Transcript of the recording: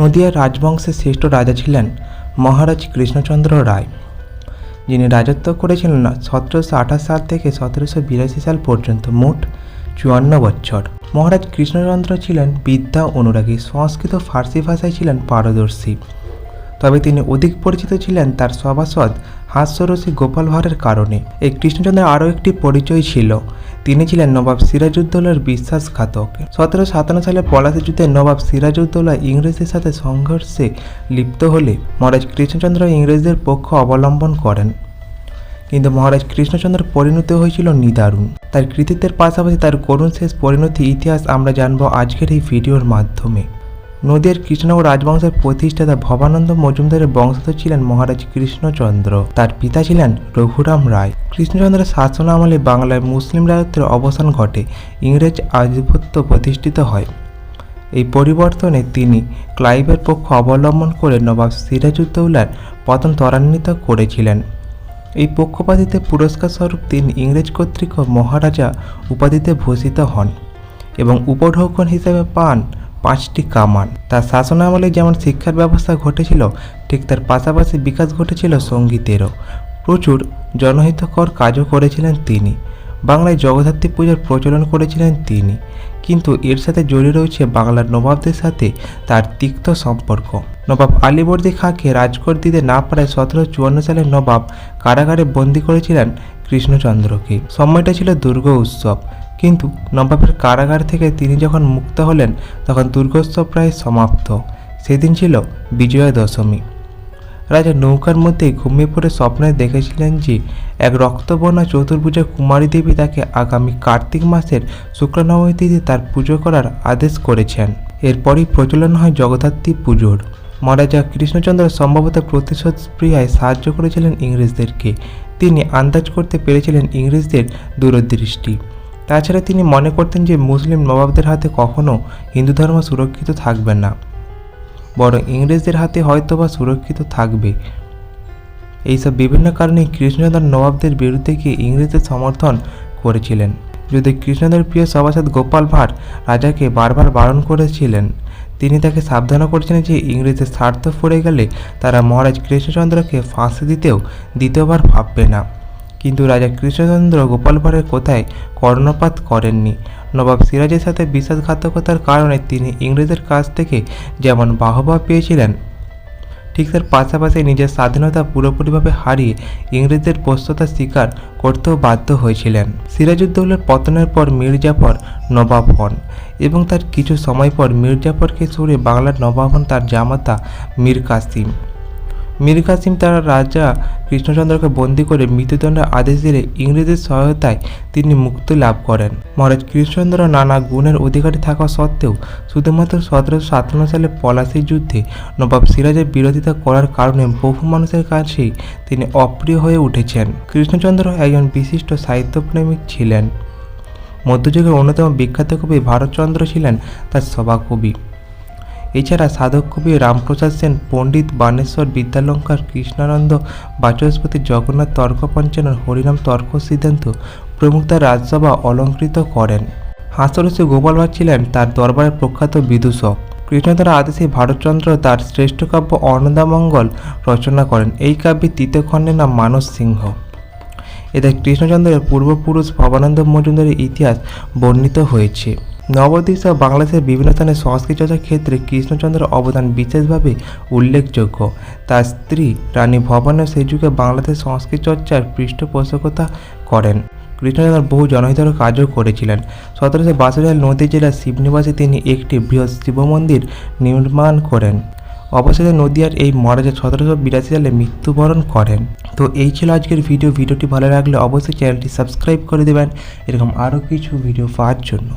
নদিয়ার রাজবংশের শ্রেষ্ঠ রাজা ছিলেন মহারাজ কৃষ্ণচন্দ্র রায়। যিনি রাজত্ব করেছিলেন সতেরোশো আঠাশ সাল থেকে সতেরোশো বিরাশি সাল পর্যন্ত মোট চুয়ান্ন বছর। মহারাজ কৃষ্ণচন্দ্র ছিলেন বিদ্যা অনুরাগী, সংস্কৃত ফার্সি ভাষায় ছিলেন পারদর্শী। তবে তিনি অধিক পরিচিত ছিলেন তার সভাসদ হাস্যরসী গোপাল ভাঁড়ের কারণে। এই কৃষ্ণচন্দ্রের আরও একটি পরিচয় ছিল তিনি ছিলেন নবাব সিরাজউদ্দৌলার বিশ্বাসঘাতক। সতেরো সাতান্ন সালে পলাশী যুদ্ধে নবাব সিরাজউদ্দৌলা ইংরেজদের সাথে সংঘর্ষে লিপ্ত হলে মহারাজ কৃষ্ণচন্দ্র ইংরেজদের পক্ষ অবলম্বন করেন। কিন্তু মহারাজ কৃষ্ণচন্দ্র পরিণত হয়েছিল নিদারুণ। তার কৃতিত্বের পাশাপাশি তার করুণ শেষ পরিণতি ইতিহাস আমরা জানব আজকের এই ভিডিওর মাধ্যমে। নদীর কৃষ্ণনগর রাজবংশের প্রতিষ্ঠাতা ভবানন্দ মজুমদারের বংশধর ছিলেন মহারাজ কৃষ্ণচন্দ্র। তার পিতা ছিলেন রঘুরাম রায়। কৃষ্ণচন্দ্রের শাসন আমলে বাংলায় মুসলিম রাজত্বের অবসান ঘটে, ইংরেজ আধিপত্য প্রতিষ্ঠিত হয়। এই পরিবর্তনে তিনি ক্লাইভের পক্ষ অবলম্বন করে নবাব সিরাজউদ্দৌলার পতন ত্বরান্বিত করেছিলেন। এই পক্ষপাতিতে পুরস্কার স্বরূপ তিনি ইংরেজ কর্তৃক মহারাজা উপাধিতে ভূষিত হন এবং উপঢৌকন হিসেবে পান পাঁচটি কামান। তার শাসনামলে যেমন শিক্ষার ব্যবস্থা ঘটেছিল, ঠিক তার পাশাপাশি বিকাশ ঘটেছিল সঙ্গীতেরও। প্রচুর জনহিতকর কাজও করেছিলেন তিনি। বাংলায় জগদ্ধাত্রী পূজার প্রচলন করেছিলেন তিনি। কিন্তু এর সাথে জড়িয়ে রয়েছে বাংলার নবাবদের সাথে তার তিক্ত সম্পর্ক। নবাব আলীবর্দী খাঁকে রাজকোট দিতে না পারায় সতেরো চুয়ান্ন সালে নবাব কারাগারে বন্দি করেছিলেন কৃষ্ণচন্দ্রকে। সময়টা ছিল দুর্গ উৎসব। কিন্তু নবাবের কারাগার থেকে তিনি যখন মুক্ত হলেন, তখন দুর্গোৎসব প্রায় সমাপ্ত। সেদিন ছিল বিজয়া দশমী রাজা নৌকার মধ্যে ঘুমিয়ে পড়ে স্বপ্নে দেখেছিলেন যে, এক রক্তবর্ণা চতুর্ভুজা কুমারী দেবী তাকে আগামী কার্তিক মাসের শুক্ল নবমী তিথি তার পুজো করার আদেশ করেছেন। এরপরই প্রচলন হয় জগদ্ধাত্রী পুজোর। মহারাজা কৃষ্ণচন্দ্র সম্ভবত প্রতিশোধ স্প্রিয়ায় সাহায্য করেছিলেন ইংরেজদেরকে। তিনি আন্দাজ করতে পেরেছিলেন ইংরেজদের দূরদৃষ্টি। তাছাড়া তিনি মনে করতেন যে মুসলিম নবাবদের হাতে কখনও হিন্দু ধর্ম সুরক্ষিত থাকবে না। বরং ইংরেজদের হাতে হয়তো বা সুরক্ষিত থাকবে। এইসব বিভিন্ন কারণে কৃষ্ণচন্দ্র নবাবদের বিরুদ্ধে গিয়ে ইংরেজদের সমর্থন করেছিলেন। যদি কৃষ্ণদের প্রিয় সভাসদ গোপাল ভাঁড় রাজাকে বারবার বারণ করেছিলেন, তিনি তাকে সাবধানও করেছিলেন যে ইংরেজদের স্বার্থ পড়ে গেলে তারা মহারাজ কৃষ্ণচন্দ্রকে ফাঁসি দিতেও দ্বিতীয়বার ভাববে না। কিন্তু রাজা কৃষ্ণচন্দ্র গোপাল ভাঁড়ের কোথায় কর্ণপাত করেননি। নবাব সিরাজের সাথে বিশ্বাসঘাতকতার কারণে তিনি ইংরেজের কাছ থেকে যেমন বাহবা পেয়েছিলেন ঠিক তার পাশাপাশি নিজের স্বাধীনতা পুরোপুরিভাবে হারিয়ে ইংরেজদের বস্তুতার স্বীকার করতেও বাধ্য হয়েছিলেন। সিরাজউদ্দৌলার পতনের পর মির্জাফর জাফর নবাব হন এবং তার কিছু সময় পর মির্জাফরকে জাফরকে সরে বাংলার নবাব হন তার জামাতা মীর কাসিম। মীর কাসিম তার রাজা কৃষ্ণচন্দ্রকে বন্দী করে মৃত্যুদণ্ডের আদেশ দিলে ইংরেজদের সহায়তায় তিনি মুক্তি লাভ করেন। মহারাজ কৃষ্ণচন্দ্র নানা গুণের অধিকারী থাকা সত্ত্বেও শুধুমাত্র সতেরোশো সাতান্ন সালে পলাশির যুদ্ধে নবাব সিরাজের বিরোধিতা করার কারণে বহু মানুষের কাছেই তিনি অপ্রিয় হয়ে উঠেছেন। কৃষ্ণচন্দ্র একজন বিশিষ্ট সাহিত্যপ্রেমিক ছিলেন। মধ্যযুগের অন্যতম বিখ্যাত কবি ভারতচন্দ্র ছিলেন তার সভাকবি। এছাড়া সাধক কবি রামপ্রসাদ সেন, পণ্ডিত বানেশ্বর বিদ্যালঙ্কার কৃষ্ণানন্দ, বাচস্পতি জগন্নাথ তর্ক পঞ্চানন হরিনাম তর্ক সিদ্ধান্ত প্রমুখ তার রাজসভা অলঙ্কৃত করেন। হাস্যরসে গোপাল ভাঁড় ছিলেন তার দরবারের প্রখ্যাত বিদূষক। কৃষ্ণচন্দ্র আদেশে ভারতচন্দ্র তার শ্রেষ্ঠ কাব্য অন্নদামঙ্গল রচনা করেন। এই কাব্যের তৃতীয় খণ্ডের নাম মানস সিংহ। এতে কৃষ্ণচন্দ্রের পূর্বপুরুষ ভবানন্দ মজুমদারের ইতিহাস বর্ণিত হয়েছে। নবদ্বীপ সহ বাংলাদেশের বিভিন্ন স্থানে সংস্কৃত চর্চার ক্ষেত্রে কৃষ্ণচন্দ্রের অবদান বিশেষভাবে উল্লেখযোগ্য। তার স্ত্রী রানী ভবানী সেই যুগে বাংলাদেশ সংস্কৃত চর্চার পৃষ্ঠপোষকতা করেন। কৃষ্ণচন্দ্র বহু জনহিতর কাজও করেছিলেন। সতেরোশো বাষট্টি সালে নদী জেলার শিবনিবাসে তিনি একটি বৃহৎ শিব মন্দির নির্মাণ করেন। অবশেষে নদিয়ার এই মহারাজা সতেরোশো বিরাশি সালে মৃত্যুবরণ করেন। তো এই ছিল আজকের ভিডিও। ভিডিওটি ভালো লাগলে অবশ্যই চ্যানেলটি সাবস্ক্রাইব করে দেবেন। এরকম আরও কিছু ভিডিও পাওয়ার জন্য।